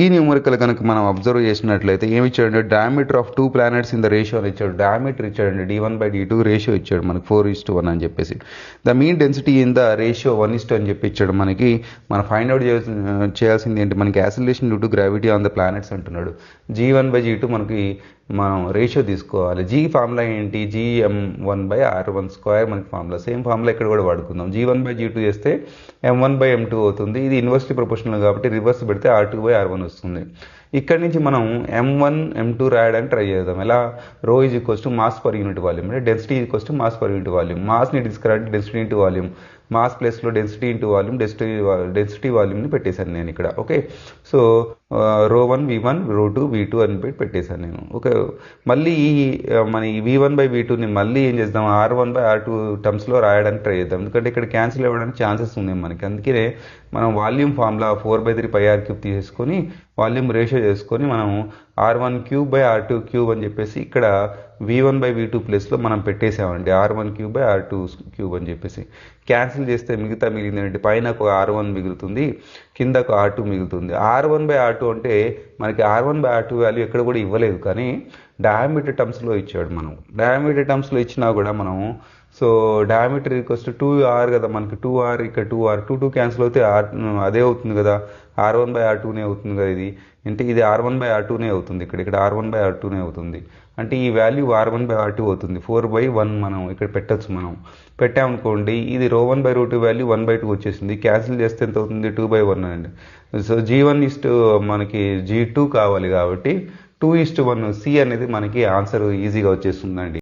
ఈ న్యూమరికల్ కనుక మనం అబ్జర్వ్ చేసినట్లయితే ఏమి ఇచ్చాడండి diameter of two planets in the ratio అని ఇచ్చాడు. డయామీటర్ ఇచ్చాడండి D one by D two ratio ఇచ్చాడు. మనకి ఫోర్ ఇస్ వన్ అని చెప్పేసి. The mean density in the ratio one is అని చెప్పి ఇచ్చాడు మనకి. మనం ఫైండ్ అవుట్ చేయాల్సింది ఏంటి? మనకి acceleration due to gravity on the planets అంటున్నాడు. G one by G two మనకి మనం రేషియో తీసుకోవాలి. జీ ఫార్ములా ఏంటి? G M one by R one square మనకి ఫార్ములా సేమ్ ఫార్ములా ఇక్కడ కూడా వాడుకుందాం. G one by G two చేస్తే M one by M two అవుతుంది. ఇది ఇన్వర్సిటీ ప్రొపోర్షనల్ కాబట్టి రివర్స్ పెడితే R two by R one వస్తుంది. ఇక్కడ నుంచి మనం ఎం వన్ ఎం టూ రాయడానికి ట్రై చేద్దాం. ఎలా? Rho is equals to mass per unit volume అంటే density equals to mass per unit volume మాస్ని తీసుకురంటే డెన్సిటీ ఇంటూ వాల్యూమ్ మాస్ ప్లేస్లో density into volume density density వాల్యూమ్ని పెట్టేశాను నేను ఇక్కడ. Okay so rho one V one rho two V two అని పెట్టి పెట్టేశాను నేను. ఓకే మళ్ళీ ఈ uh, మన ఈ వి వన్ బై వి టూని మళ్ళీ ఏం చేద్దాం? R one by R two టర్మ్స్లో రాయడానికి ట్రై చేద్దాం. ఎందుకంటే ఇక్కడ క్యాన్సిల్ అవ్వడానికి ఛాన్సెస్ ఉన్నాయి మనకి. అందుకనే మనం volume formula four by three pi R cube తీసేసుకొని వాల్యూమ్ రేషియో చేసుకొని మనం R one cube by R two cube అని చెప్పేసి ఇక్కడ V one by V two ప్లేస్లో మనం పెట్టేసామండి. R one cube by R two cube అని చెప్పేసి. క్యాన్సిల్ చేస్తే మిగతా మిగిలిందండి పైన ఒక ఆర్ వన్ మిగులుతుంది కింద ఒక ఆర్ టూ మిగులుతుంది. R one by R two అంటే మనకి R one by R two value ఎక్కడ కూడా ఇవ్వలేదు కానీ డయామీటర్ టర్మ్స్లో ఇచ్చాడు మనం డయామీటర్ టర్మ్స్లో ఇచ్చినా కూడా మనం so diameter equals two r కదా మనకి. టూ ఆర్ ఇక్కడ two r two two cancel అవుతే ఆర్ అదే అవుతుంది కదా. ఆర్ వన్ బై ఆర్ టూనే అవుతుంది కదా ఇది. అంటే ఇది ఆర్ వన్ బై ఆర్ టూనే అవుతుంది ఇక్కడ. ఇక్కడ ఆర్ వన్ బై ఆర్ టూనే అవుతుంది. అంటే ఈ value R one by R two అవుతుంది. ఫోర్ బై వన్ మనం ఇక్కడ పెట్టచ్చు మనం. పెట్టామనుకోండి ఇది rho one by rho two value one by two వచ్చేసింది. క్యాన్సిల్ చేస్తే ఎంత అవుతుంది? టూ బై వన్ అండి. సో జీ వన్ ఇస్ట్ మనకి జీ టూ కావాలి కాబట్టి టూ ఇస్ట్ వన్ సి అనేది మనకి ఆన్సర్ ఈజీగా వచ్చేస్తుందండి.